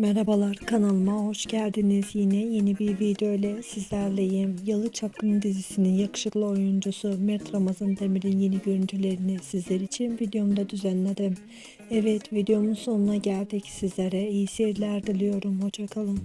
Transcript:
Merhabalar kanalıma hoş geldiniz. Yine yeni bir video ile sizlerleyim. Yalı Çapkını dizisinin yakışıklı oyuncusu Mert Ramazan Demir'in yeni görüntülerini sizler için videomda düzenledim. Evet videomun sonuna geldik. Sizlere iyi seyirler diliyorum. Hoşçakalın.